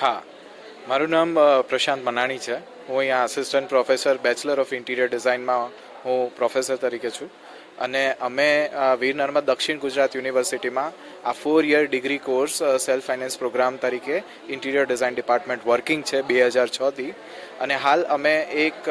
હા. મારું નામ પ્રશાંત મનાણી છે. હું અહીંયા assistant professor bachelor of interior ડિઝાઇનમાં હું પ્રોફેસર તરીકે છું. અને અમે વીર નર્મદ દક્ષિણ ગુજરાત યુનિવર્સિટીમાં આ four year degree course self finance program તરીકે ઇન્ટિરિયર ડિઝાઇન ડિપાર્ટમેન્ટ વર્કિંગ છે બે હજાર છથી અને હાલ અમે એક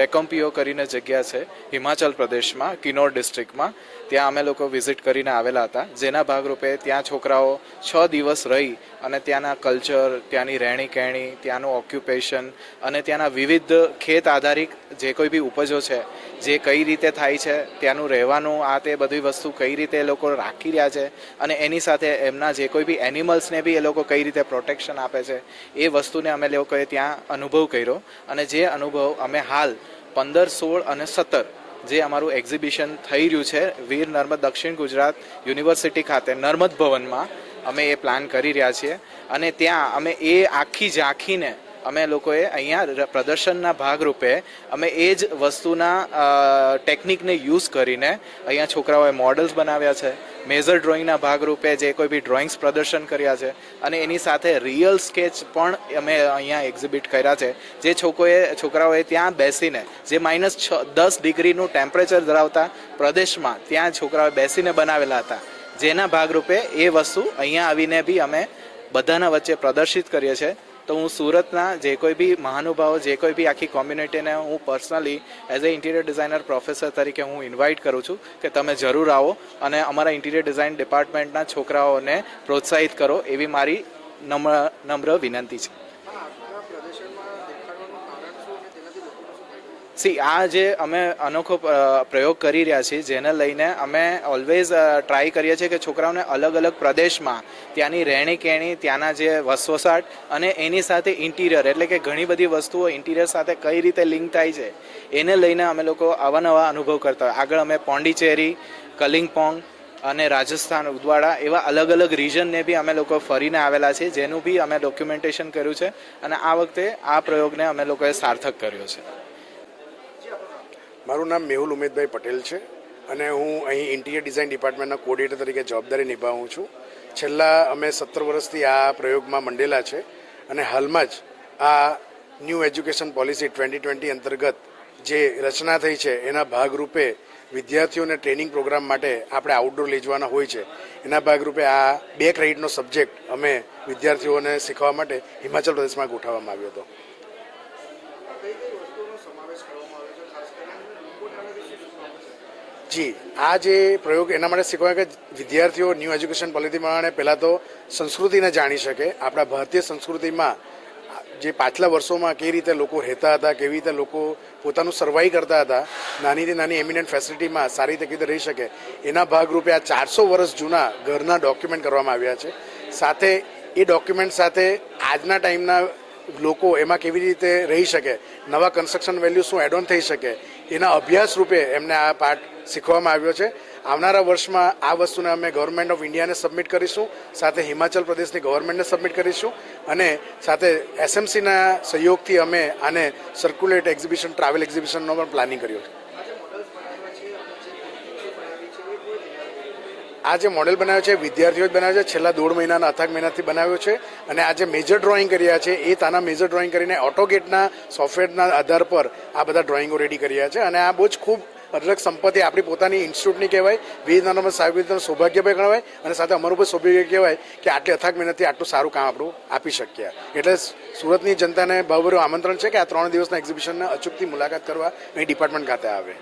રેકોમ્પીઓ કરીને જગ્યા છે હિમાચલ પ્રદેશમાં કિનોર ડિસ્ટ્રિક્ટમાં ત્યાં અમે લોકો વિઝિટ કરીને આવેલા હતા. જેના ભાગરૂપે ત્યાં છોકરાઓ છ દિવસ રહી અને ત્યાંના કલ્ચર ત્યાંની રહેણી કહેણી ત્યાંનું ઓક્યુપેશન અને ત્યાંના વિવિધ ખેત આધારિત જે કોઈ બી ઉપજો છે, જે કઈ રીતે થાય છે, ત્યાંનું રહેવાનું, આ તે બધી વસ્તુ કઈ રીતે એ લોકો રાખી રહ્યા છે અને એની સાથે એમના જે કોઈ બી એનિમલ્સને બી એ લોકો કઈ રીતે પ્રોટેક્શન આપે છે, એ વસ્તુને અમે લોકોએ ત્યાં અનુભવ કર્યો. અને જે અનુભવ અમે હાલ પંદર, સોળ અને સત્તર જે અમારું એક્ઝિબિશન થઈ રહ્યું છે, વીર નર્મદ દક્ષિણ ગુજરાત યુનિવર્સિટી ખાતે, નર્મદ ભવનમાં અમે એ પ્લાન કરી રહ્યા છીએ. અને ત્યાં અમે એ આખી ઝાંખીને અમે લોકોએ અહીંયા પ્રદર્શનના ભાગરૂપે અમે એ જ વસ્તુના ટેકનિકને યુઝ કરીને અહીંયા છોકરાઓએ મોડલ્સ બનાવ્યા છે. મેજર ડ્રોઈંગના ભાગરૂપે જે કોઈ બી ડ્રોઈંગ્સ પ્રદર્શન કર્યા છે અને એની સાથે રિયલ સ્કેચ પણ અમે અહીંયા એક્ઝિબિટ કર્યા છે. જે છોકોએ છોકરાઓએ ત્યાં બેસીને, જે માઇનસ છ, દસ ડિગ્રીનું ટેમ્પરેચર ધરાવતા પ્રદેશમાં ત્યાં છોકરાઓએ બેસીને બનાવેલા હતા. જેના ભાગરૂપે એ વસ્તુ અહીંયા આવીને બી અમે બધાના વચ્ચે પ્રદર્શિત કરીએ છીએ. તો હું સુરતના જે કોઈ બી મહાનુભાવો, જે કોઈ બી આખી કોમ્યુનિટીને હું personally as a interior designer professor તરીકે હું ઇન્વાઇટ કરું છું કે તમે જરૂર આવો અને અમારા ઇન્ટિરિયર ડિઝાઇન ડિપાર્ટમેન્ટના છોકરાઓને પ્રોત્સાહિત કરો એવી મારી નમ્ર નમ્ર વિનંતી છે. સી આ જે અમે અનોખો પ્રયોગ કરી રહ્યા છીએ, જેને લઈને અમે ઓલવેઝ ટ્રાય કરીએ છીએ કે છોકરાઓને અલગ અલગ પ્રદેશમાં, ત્યાંની રહેણી કહેણી ત્યાંના જે વસવસાટ અને એની સાથે ઇન્ટિરિયર એટલે કે ઘણી બધી વસ્તુઓ ઇન્ટિરિયર સાથે કઈ રીતે લિંક થાય છે, એને લઈને અમે લોકો અવાનવા અનુભવ કરતા હોય. આગળ અમે પોંડિચેરી, કલિંગપોંગ અને રાજસ્થાન, ઉદવાડા એવા અલગ અલગ રિજનને બી અમે લોકો ફરીને આવેલા છે જેનું બી અમે ડોક્યુમેન્ટેશન કર્યું છે અને આ વખતે આ પ્રયોગને અમે લોકોએ સાર્થક કર્યો છે. મારું નામ મેહુલ ઉમેદભાઈ પટેલ છે અને હું અહીં ઇન્ટિરિયર ડિઝાઇન ડિપાર્ટમેન્ટના કોઓર્ડિનેટર તરીકે જવાબદારી નિભાવું છું. છેલ્લા અમે સત્તર વર્ષથી આ પ્રયોગમાં મંડેલા છે અને હાલમાં જ આ new education policy twenty twenty અંતર્ગત જે રચના થઈ છે, એના ભાગરૂપે વિદ્યાર્થીઓને ટ્રેનિંગ પ્રોગ્રામ માટે આપણે આઉટડોર લઈ હોય છે. એના ભાગરૂપે આ બે ક્રેડિટનો સબ્જેક્ટ અમે વિદ્યાર્થીઓને શીખવા માટે હિમાચલ પ્રદેશમાં ગોઠવવામાં આવ્યો હતો. જી, આ જે પ્રયોગ એના માટે શીખવાય કે વિદ્યાર્થીઓ ન્યૂ એજ્યુકેશન પોલિસી પ્રમાણે પહેલાં તો સંસ્કૃતિને જાણી શકે. આપણા ભારતીય સંસ્કૃતિમાં જે પાછલા વર્ષોમાં કેવી રીતે લોકો રહેતા હતા, કેવી રીતે લોકો પોતાનું સર્વાઈ કરતા હતા, નાનીથી નાની એમિનન્ટ ફેસિલિટીમાં સારી રીતે કેવી રહી શકે, એના ભાગરૂપે આ ચારસો વર્ષ જૂના ઘરના ડોક્યુમેન્ટ કરવામાં આવ્યા છે. સાથે એ ડોક્યુમેન્ટ સાથે આજના ટાઈમના લોકો એમાં કેવી રીતે રહી શકે, નવા કન્સ્ટ્રક્શન વેલ્યુ શું એડ ઓન થઈ શકે એના અભ્યાસ રૂપે એમને આ પાઠ શીખવામાં આવ્યો છે. આવનારા વર્ષમાં આ વસ્તુને અમે ગવર્મેન્ટ ઓફ ઇન્ડિયાને સબમિટ કરીશું, સાથે હિમાચલ પ્રદેશની ગવર્મેન્ટને સબમિટ કરીશું અને સાથે એસએમસીના સહયોગથી અમે આને સર્ક્યુલેટ એક્ઝિબિશન ટ્રાવેલ એક્ઝિબિશનનો પણ પ્લાનિંગ કર્યું છે. આ જે મોડેલ બનાવ્યો છે, વિદ્યાર્થીઓ જ બનાવ્યો છે, છેલ્લા દોઢ મહિનાના, અથાગ મહેનતથી બનાવ્યો છે અને આ જે મેજર ડ્રોઈંગ કર્યા છે, એ તાના મેજર ડ્રોઈંગ કરીને ઓટોગેટના સોફ્ટવેરના આધાર પર આ બધા ડ્રોઈંગો રેડી કર્યા છે. અને આ બહુ જ ખૂબ અઢળક સંપત્તિ આપણી પોતાની ઇન્સ્ટિટ્યૂટની કહેવાય વીરનારાયણ સાહેબ સૌભાગ્યભાઈ ગણવાય અને સાથે અમારું પણ સૌભાગ્ય કહેવાય કે આટલી અથાગ મહેનતથી આટલું સારું કામ આપણું આપી શક્યા. એટલે સુરતની જનતાને ભાવભર્યું આમંત્રણ છે કે આ ત્રણ દિવસના એક્ઝિબિશનને અચૂકથી મુલાકાત કરવા અહીં ડિપાર્ટમેન્ટ ખાતે આવે.